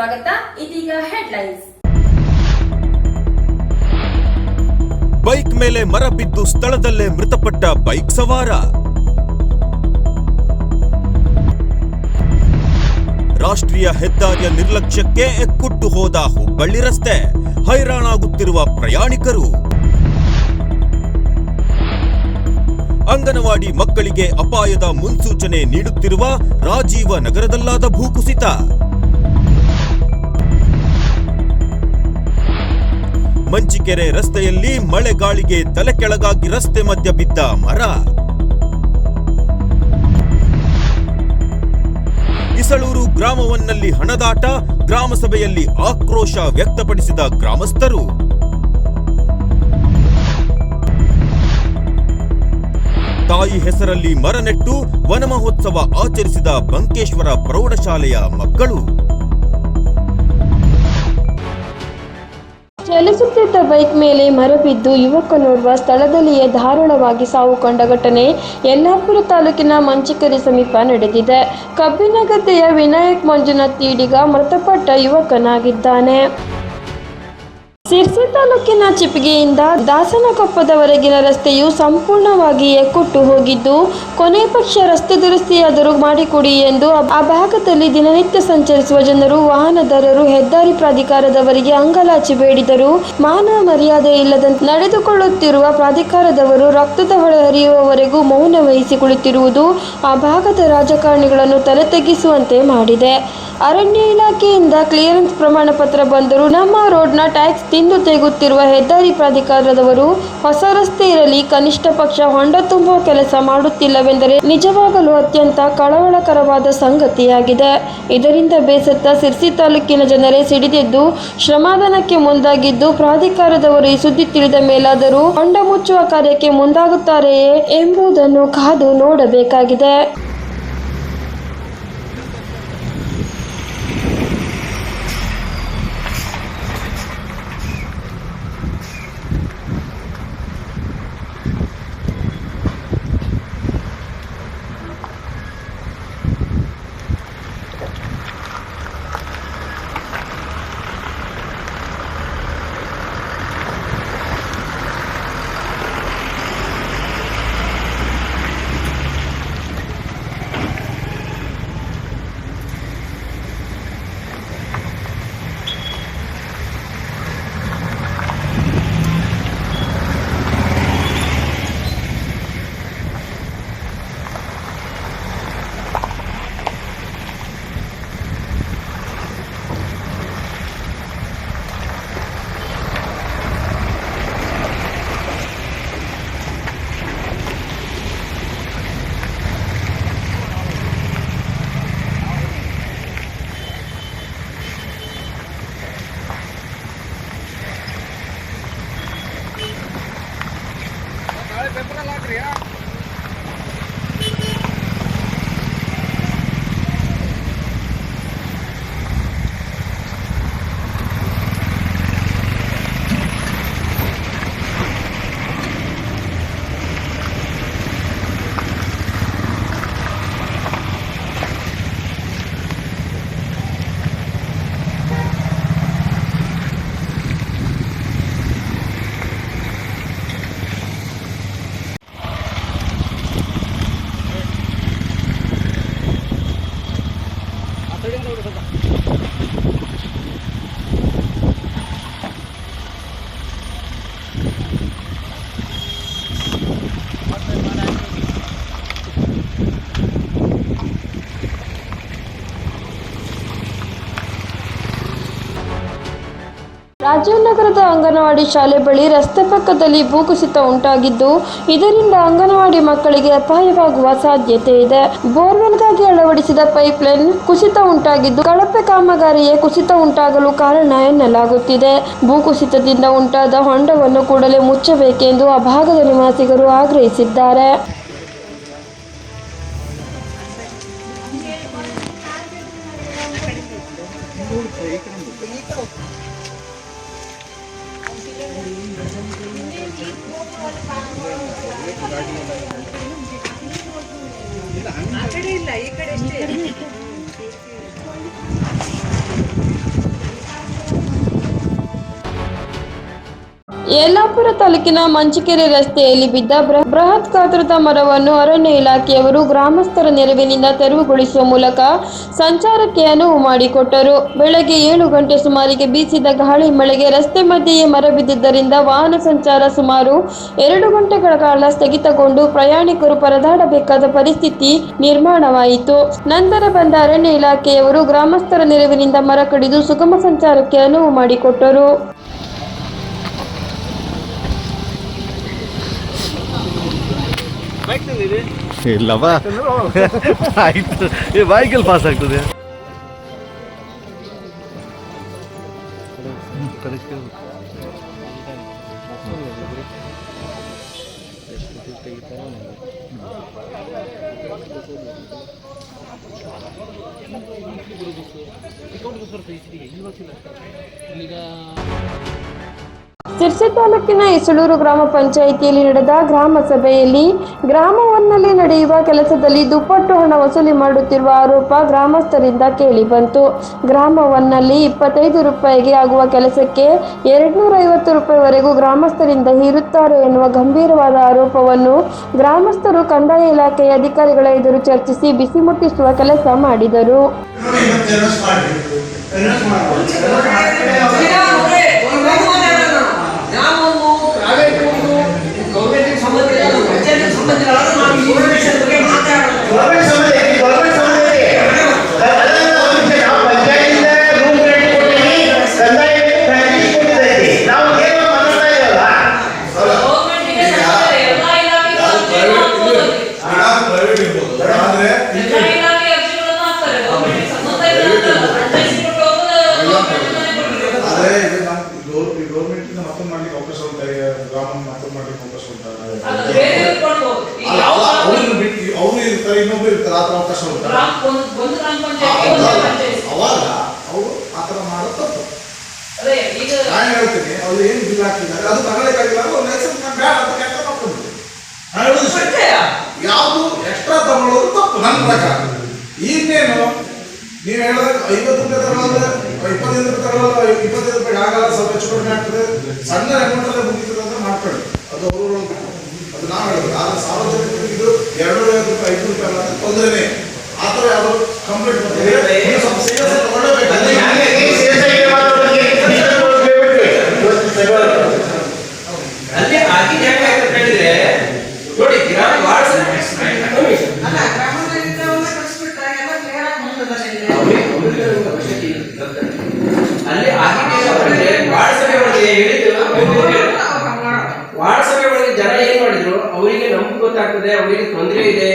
ಸ್ವಾಗತ. ಇದೀಗ headlines bike ಮೇಲೆ ಮರ ಬಿದ್ದು ಸ್ಥಳದಲ್ಲೇ ಮೃತಪಟ್ಟ ಬೈಕ್ ಸವಾರ. ರಾಷ್ಟ್ರೀಯ ಹೆದ್ದಾರಿಯ ನಿರ್ಲಕ್ಷ್ಯಕ್ಕೆ ಎಕ್ಕುಟ್ಟು ಹೋದ ಹುಬ್ಬಳ್ಳಿ ರಸ್ತೆ. ಹೈರಾಣಾಗುತ್ತಿರುವ ಪ್ರಯಾಣಿಕರು. ಅಂಗನವಾಡಿ ಮಕ್ಕಳಿಗೆ ಅಪಾಯದ ಮುನ್ಸೂಚನೆ ನೀಡುತ್ತಿರುವ ರಾಜೀವ ನಗರದಲ್ಲಾದ ಭೂಕುಸಿತ. ಮಂಚಿಕೆರೆ ರಸ್ತೆಯಲ್ಲಿ ಮಳೆಗಾಳಿಗೆ ತಲೆ ಕೆಳಗಾಗಿ ರಸ್ತೆ ಮಧ್ಯ ಬಿದ್ದ ಮರ. ಇಸಳೂರು ಗ್ರಾಮವನ್ನಲ್ಲಿ ಹಣದಾಟ, ಗ್ರಾಮಸಭೆಯಲ್ಲಿ ಆಕ್ರೋಶ ವ್ಯಕ್ತಪಡಿಸಿದ ಗ್ರಾಮಸ್ಥರು. ತಾಯಿ ಹೆಸರಲ್ಲಿ ಮರ ನೆಟ್ಟು ವನಮಹೋತ್ಸವ ಆಚರಿಸಿದ ಬಂಕೇಶ್ವರ ಪ್ರೌಢಶಾಲೆಯ ಮಕ್ಕಳು. ಚಲಿಸುತ್ತಿದ್ದ ಬೈಕ್ ಮೇಲೆ ಮರ ಬಿದ್ದು ಯುವಕನೋರ್ವ ಸ್ಥಳದಲ್ಲಿಯೇ ದಾರುಣವಾಗಿ ಸಾವು ಕಂಡ ಘಟನೆ ಯಲ್ಲಾಪುರ ತಾಲೂಕಿನ ಮಂಚಿಕರಿ ಸಮೀಪ ನಡೆದಿದೆ. ಕಬ್ಬಿನ ಗದ್ದೆಯ ವಿನಾಯಕ್ ಮಂಜುನಾಥ್ ಈಡಿಗ ಮೃತಪಟ್ಟ ಯುವಕನಾಗಿದ್ದಾನೆ. ಸಿರ್ಸಿ ತಾಲೂಕಿನ ಚಿಪ್ಪಿಗೆಯಿಂದ ದಾಸನಕೊಪ್ಪದವರೆಗಿನ ರಸ್ತೆಯು ಸಂಪೂರ್ಣವಾಗಿ ಎಕ್ಕುಟ್ಟು ಹೋಗಿದ್ದು, ಕೊನೆ ಪಕ್ಷ ರಸ್ತೆ ದುರಸ್ತಿಯಾದರೂ ಮಾಡಿಕೊಡಿ ಎಂದು ಆ ಭಾಗದಲ್ಲಿ ದಿನನಿತ್ಯ ಸಂಚರಿಸುವ ಜನರು, ವಾಹನದಾರರು, ಹೆದ್ದಾರಿ ಪ್ರಾಧಿಕಾರದವರಿಗೆ ಅಂಗಲಾಚಿ ಬೇಡಿದರು. ಮಾನವ ಮರ್ಯಾದೆ ಇಲ್ಲದಂತೆ ನಡೆದುಕೊಳ್ಳುತ್ತಿರುವ ಪ್ರಾಧಿಕಾರದವರು ರಕ್ತದ ಹೊಳೆ ಹರಿಯುವವರೆಗೂ ಮೌನ ವಹಿಸಿ ಕುಳಿತಿರುವುದು ಆ ಭಾಗದ ರಾಜಕಾರಣಿಗಳನ್ನು ತಲೆ ತೆಗೆಸುವಂತೆ ಮಾಡಿದೆ. ಅರಣ್ಯ ಇಲಾಖೆಯಿಂದ ಕ್ಲಿಯರೆನ್ಸ್ ಪ್ರಮಾಣ ಪತ್ರ ಬಂದರೂ ನಮ್ಮ ರೋಡ್ನ ಟ್ಯಾಕ್ಸ್ ತಿಂದು ತೆಗುತ್ತಿರುವ ಹೆದ್ದಾರಿ ಪ್ರಾಧಿಕಾರದವರು ಹೊಸ ರಸ್ತೆ ಇರಲಿ, ಕನಿಷ್ಠ ಪಕ್ಷ ಹೊಂಡ ತುಂಬುವ ಕೆಲಸ ಮಾಡುತ್ತಿಲ್ಲವೆಂದರೆ ನಿಜವಾಗಲೂ ಅತ್ಯಂತ ಕಳವಳಕರವಾದ ಸಂಗತಿಯಾಗಿದೆ. ಇದರಿಂದ ಬೇಸತ್ತ ಸಿರ್ಸಿ ತಾಲೂಕಿನ ಜನರೇ ಸಿಡಿದೆದ್ದು, ಶ್ರಮಾದಾನಕ್ಕೆ ಮುಂದಾಗಿದ್ದು ಪ್ರಾಧಿಕಾರದವರು ಈ ಸುದ್ದಿ ತಿಳಿದ ಮೇಲಾದರೂ ಹೊಂಡ ಮುಚ್ಚುವ ಕಾರ್ಯಕ್ಕೆ ಮುಂದಾಗುತ್ತಾರೆಯೇ ಎಂಬುದನ್ನು ಕಾದು ನೋಡಬೇಕಾಗಿದೆ. vai pra lá criar. Rajiv ನಗರದ ಅಂಗನವಾಡಿ ಶಾಲೆ ಬಳಿ ರಸ್ತೆ ಪಕ್ಕದಲ್ಲಿ ಭೂಕುಸಿತ ಉಂಟಾಗಿದ್ದು, ಇದರಿಂದ ಅಂಗನವಾಡಿ ಮಕ್ಕಳಿಗೆ ಅಪಾಯವಾಗುವ ಸಾಧ್ಯತೆ ಇದೆ. ಬೋರ್ವೆಲ್ಗಾಗಿ ಅಳವಡಿಸಿದ ಪೈಪ್ಲೈನ್ ಕುಸಿತ ಉಂಟಾಗಿದ್ದು, ಕಳಪೆ ಕಾಮಗಾರಿಯೇ ಕುಸಿತ ಉಂಟಾಗಲು ಕಾರಣ ಎನ್ನಲಾಗುತ್ತಿದೆ. ಭೂಕುಸಿತದಿಂದ ಉಂಟಾದ ಹೊಂಡವನ್ನು ಕೂಡಲೇ ಮುಚ್ಚಬೇಕೆಂದು ಆ ಭಾಗದ ನಿವಾಸಿಗರು ಆಗ್ರಹಿಸಿದ್ದಾರೆ. ಆ ಕಡೆ ಇಲ್ಲ ಈ ಕಡೆ ಎಷ್ಟೇ ಯಲ್ಲಾಪುರ ತಾಲೂಕಿನ ಮಂಚಿಕೆರೆ ರಸ್ತೆಯಲ್ಲಿ ಬಿದ್ದ ಬೃಹತ್ ಗಾತ್ರದ ಮರವನ್ನು ಅರಣ್ಯ ಇಲಾಖೆಯವರು ಗ್ರಾಮಸ್ಥರ ನೆರವಿನಿಂದ ತೆರವುಗೊಳಿಸುವ ಮೂಲಕ ಸಂಚಾರಕ್ಕೆ ಅನುವು ಮಾಡಿಕೊಟ್ಟರು. ಬೆಳಗ್ಗೆ ಏಳು ಗಂಟೆ ಸುಮಾರಿಗೆ ಬೀಸಿದ ಗಾಳಿ ಮಳೆಗೆ ರಸ್ತೆ ಮಧ್ಯೆಯೇ ಮರ ಬಿದ್ದಿದ್ದರಿಂದ ವಾಹನ ಸಂಚಾರ ಸುಮಾರು ಎರಡು ಗಂಟೆಗಳ ಕಾಲ ಸ್ಥಗಿತಗೊಂಡು ಪ್ರಯಾಣಿಕರು ಪರದಾಡಬೇಕಾದ ಪರಿಸ್ಥಿತಿ ನಿರ್ಮಾಣವಾಯಿತು. ನಂತರ ಬಂದ ಅರಣ್ಯ ಇಲಾಖೆಯವರು ಗ್ರಾಮಸ್ಥರ ನೆರವಿನಿಂದ ಮರ ಕಡಿದು ಸುಗಮ ಸಂಚಾರಕ್ಕೆ ಅನುವು ಮಾಡಿಕೊಟ್ಟರು. ಇಲ್ಲವಾ ಆಯ್ತು ಈ ಬೈಕಲ್ಲಿ ಪಾಸ್ ಆಗ್ತದೆ ಸಿರ್ಸಿ ತಾಲೂಕಿನ ಇಸಳೂರು ಗ್ರಾಮ ಪಂಚಾಯಿತಿಯಲ್ಲಿ ನಡೆದ ಗ್ರಾಮ ಸಭೆಯಲ್ಲಿ ಗ್ರಾಮವನ್ನಲ್ಲಿ ನಡೆಯುವ ಕೆಲಸದಲ್ಲಿ ದುಪ್ಪಟ್ಟು ಹಣ ವಸೂಲಿ ಮಾಡುತ್ತಿರುವ ಆರೋಪ ಗ್ರಾಮಸ್ಥರಿಂದ ಕೇಳಿಬಂತು. ಗ್ರಾಮವನ್ನಲ್ಲಿ ಇಪ್ಪತ್ತೈದು ರೂಪಾಯಿಗೆ ಆಗುವ ಕೆಲಸಕ್ಕೆ ಎರಡ್ನೂರ ಐವತ್ತು ರೂಪಾಯಿವರೆಗೂ ಗ್ರಾಮಸ್ಥರಿಂದ ಹೀರುತ್ತಾರೆ ಎನ್ನುವ ಗಂಭೀರವಾದ ಆರೋಪವನ್ನು ಗ್ರಾಮಸ್ಥರು ಕಂದಾಯ ಇಲಾಖೆಯ ಅಧಿಕಾರಿಗಳ ಎದುರು ಚರ್ಚಿಸಿ ಬಿಸಿ ಮುಟ್ಟಿಸುವ ಕೆಲಸ ಮಾಡಿದರು. ನಾನು ಹೇಳ್ತೀನಿ ಅವ್ರು ಏನು ಬಿಲ್ ಹಾಕಿದ್ದಾರೆ ಅದು ತಗೊಳಕ್ಕಾಗಿಲ್ಲ ಅವ್ರು ಲೈಸೆನ್ಸ್ ನಾನು ಬೇಡ ಅಂತ ಕೆಟ್ಟ ಮಾಡ್ಕೊಂಡ್ಬಿಡಿ ನಾನು ಹೇಳೋದು. ಯಾವುದು ಎಕ್ಸ್ಟ್ರಾ ತಗೊಳ್ಳೋದು ತಪ್ಪು ನನ್ನ ಪ್ರಕಾರ. ಇನ್ನೇನು ನೀವು ಹೇಳಿದ್ರೆ ಐವತ್ತು ರೂಪಾಯಿ ತಗೊಳ್ಳೋದು ಇಪ್ಪತ್ತೈದು ರೂಪಾಯಿ ತಗೊಳ್ಳೋದು ಇಪ್ಪತ್ತೈದು ರೂಪಾಯಿ ಆಗಲ್ಲ ಸ್ವಲ್ಪ ಹೆಚ್ಚು ಕಡಿಮೆ ಆಗ್ತದೆ ಸಣ್ಣ ಅಮೌಂಟಲ್ಲೇ ಮುಗಿತದೆ ಅಂತ ಮಾಡ್ಕೊಳ್ಳಿ. ಅದು ಅವರು ಅದು ನಾವು ಹೇಳೋದು. ಆದ್ರೆ ಸಾರ್ವಜನಿಕರಿಗೆ ಇದು ಎರಡು ಐವತ್ತು ರೂಪಾಯಿ ಐದು ರೂಪಾಯಿ ಅಲ್ಲ ತೊಂದರೆನೇ. ಆ ಥರ ಯಾವುದು ಕಂಪ್ಲೇಂಟ್ ಬಂದರೆ ಸಮಸ್ಯೆ ಸ್ವಲ್ಪ ತಗೊಳ್ಳೇಬೇಕು ಅದು ಹೆಂಗೆ ಈ ಸೇರ್ಸಾಗಿ ಮಾಡೋರಿಗೆ ಇಷ್ಟು ಹೋಗ್ಬಿಟ್ವಿ. ಅಲ್ಲಿ ಆಗಿದ್ದು ಹೆಂಗೆ ಅಂತ ಹೇಳಿದ್ರೆ ನೋಡಿ ಗ್ರಾಮ ವಾರ್ಡ್ ಅಲ್ಲಿ ಆಗಿದ್ದು ಏನು ವಾಟ್ಸಪ್ ಹೇಳಿದ್ರೆ ಒಳಗೆ ಹೇಳಿದ್ದು ವಾರ್ಡ್ ಸಭೆ ಒಳಗೆ ಜನ ಏನ್ ಮಾಡಿದ್ರು? ಅವರಿಗೆ ನಮ್ಗೆ ಗೊತ್ತಾಗ್ತದೆ ಅವರಿಗೆ ತೊಂದರೆ ಇದೆ.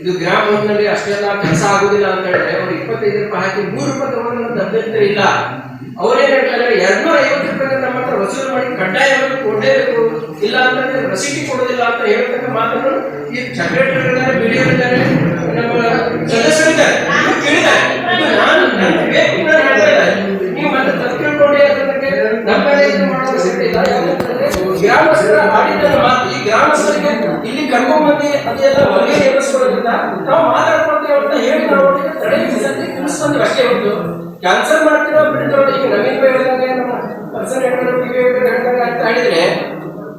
ಇದು ಗ್ರಾಮದಲ್ಲಿ ಅಷ್ಟೆಲ್ಲ ಕೆಲಸ ಆಗುದಿಲ್ಲ ಅಂತ ಹೇಳಿದ್ರೆ ಅವ್ರು ಇಪ್ಪತ್ತೈದು ರೂಪಾಯಿ ಹಾಕಿ ಮೂರು ರೂಪಾಯಿ ತಗೊಂಡು ನಮ್ಗೆ ಅಭ್ಯಂತರ ಇಲ್ಲ. ಅವ್ರೇನ್ ಹೇಳ್ತಾರೆ ಎರಡ್ನೂರ ಐವತ್ತು ರೂಪಾಯಿ ನಮ್ಮ ಹತ್ರ ವಸೂಲು ಮಾಡಿ ಕಡ್ಡಾಯವಾಗಿ ಕೊಡಲೇಬೇಕು. ಇಲ್ಲ ಅಂತಂದ್ರೆ ರಸೀಟಿ ಕೊಡೋದಿಲ್ಲ ಅಂತ ಹೇಳ್ತಕ್ಕ ಮಾತನ್ನು ಈ ಸೆಕ್ರೆಟರಿ ಇದ್ದಾರೆ ಬಿಡಿಯೋ ಇದ್ದಾರೆ ನಮ್ಮ ಸದಸ್ಯರಿದ್ದಾರೆ ಕೇಳಿದ್ದಾರೆ ಇದು ನಾನು ನನ್ನ ಬೇಕು ನಾನು ಹೇಳ್ತಾ ಇಲ್ಲ. ನೀವು ಮತ್ತೆ ತಪ್ಪು ತಿಳ್ಕೊಂಡೆ ಅಂತಂದ್ರೆ ನಮ್ಮ ಕಡೆ ಇದು ಮಾಡೋ ಅವಶ್ಯಕತೆ ಇಲ್ಲ ಯಾಕಂತಂದ್ರೆ ಗ್ರಾಮಸ್ಥರ ಮಾತು ಈ ಗ್ರಾಮಸ್ಥರಿಗೆ ಇಲ್ಲಿ ಕರ್ಕೊಂಡ್ಬಂದು ಅದೆಲ್ಲ ಹೊರಗೆ ನೇಮಿಸ್ಕೊಳ್ಳೋದ್ರಿಂದ ನಾವು ಮಾತಾಡ್ಕೊಳ್ತೀವಿ ಅಂತ ಹೇಳಿ ನಾವು ಅವ್ರಿಗೆ ತಡೆ ನಿಲ್ಲಿಸಲ್ಲಿ ತಿಳಿಸ್ಬಂದ್ವಿ ಅಷ್ಟೇ ಹೊರತು ಕ್ಯಾನ್ಸಲ್ ಮಾಡ್ತಿರೋ ಬಿಡ್ತಿರೋ ಈಗ ನವೀನ್ ನಮ್ಮ ಪರ್ಸನ್ ಹೇಳ್ದಂಗೆ ಅಂತ ಹೇಳಿದ್ರೆ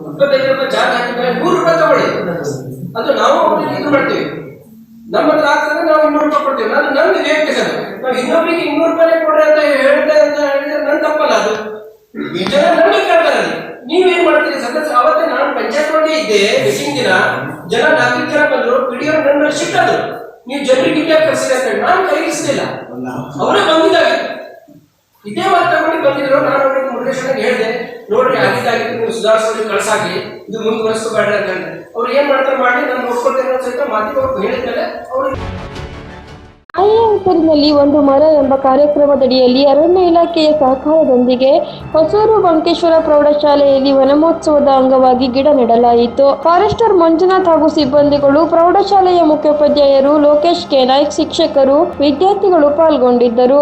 ಇಪ್ಪತ್ತೈದು ರೂಪಾಯಿ ಚಾರ್ಜ್ ಹಾಕಿದ್ರೆ ನೂರು ರೂಪಾಯಿ ತಗೊಳ್ಳಿ. ಅದು ನಾವು ಅವ್ರಿಗೆ ಇದು ಮಾಡ್ತೀವಿ. ನಮ್ಮ ಹತ್ರ ಆಗ್ತದೆ ನಾವು ಇನ್ನೂರು ರೂಪಾಯಿ ಕೊಡ್ತೀವಿ. ನಾನು ನಮ್ಗೆ ಬೇಕು ಸರ್ ನಾವು ಇನ್ನೊಬ್ರಿಗೆ ಇನ್ನೂರು ರೂಪಾಯಿ ಕೊಡ್ರಿ ಅಂತ ಹೇಳ್ತೇವೆ ಅಂತ ಹೇಳಿದ್ರೆ ನನ್ನ ತಪ್ಪಲ್ಲ ಅದು. ವಿಚಾರ ನಂಬಿಕೆ. ನೀವೇನ್ ಮಾಡ್ತೀರಿ? ಸದಸ್ಯ ಅವತ್ತೇ ನಾನು ಪಂಚಾಯತ್ ಒಳಗೆ ಇದ್ದೆ ಮೀಟಿಂಗ್ ದಿನ. ಜನ ನಾಲ್ಕು ಜನ ಬಂದ್ರು ಪಿಡಿಯೋ ನನ್ನ ಸಿಕ್ಕದ್ರು ನೀವು ಜನರಿಗೆ ಇಲ್ಲೇ ಕಳಿಸಿದೆ ಅಂತ ಹೇಳಿ ನಾನು ಕೈಗಿಸಲಿಲ್ಲ ಅವರೇ ಬಂದಿದ್ದಾರೆ. ಇದೇ ಮಾತು ತಗೊಂಡು ಬಂದಿದ್ರು. ನಾನು ಅವ್ರಿಗೆ ಮುರುಡೇಶ್ವರಿಗೆ ಹೇಳಿದೆ, ನೋಡ್ರಿ ಆಗಿದ್ದಾಗಿತ್ತು ನೀವು ಸುಧಾರಿಸಿ ಕಳ್ಸಾಕಿ ಇದು ಮುಂದುವರಿಸ್ಕೋಬೇಡ್ರಿ ಅಂತ ಅವ್ರು ಏನ್ ಮಾಡ್ತಾರೆ ಮಾಡಿ ನಾನು ನೋಡ್ಕೊಳ್ತೇನೆ ಅಂತ ಮಾತಿಗೆ ಅವ್ರು ಹೇಳಿದ್ಮೇಲೆ ಅವ್ರು ಆಯಾ ಹೆಸರಿನಲ್ಲಿ ಒಂದು ಮರ ಎಂಬ ಕಾರ್ಯಕ್ರಮದಡಿಯಲ್ಲಿ ಅರಣ್ಯ ಇಲಾಖೆಯ ಸಹಕಾರದೊಂದಿಗೆ ಹೊಸೂರು ಬಂಕೇಶ್ವರ ಪ್ರೌಢಶಾಲೆಯಲ್ಲಿ ವನಮಹೋತ್ಸವದ ಅಂಗವಾಗಿ ಗಿಡ ನೆಡಲಾಯಿತು. ಫಾರೆಸ್ಟರ್ ಮಂಜುನಾಥ್ ಹಾಗೂ ಸಿಬ್ಬಂದಿಗಳು ಪ್ರೌಢಶಾಲೆಯ ಮುಖ್ಯೋಪಾಧ್ಯಾಯರು ಲೋಕೇಶ್ ಕೆ ನಾಯ್ಕ್ ಶಿಕ್ಷಕರು ವಿದ್ಯಾರ್ಥಿಗಳು ಪಾಲ್ಗೊಂಡಿದ್ದರು.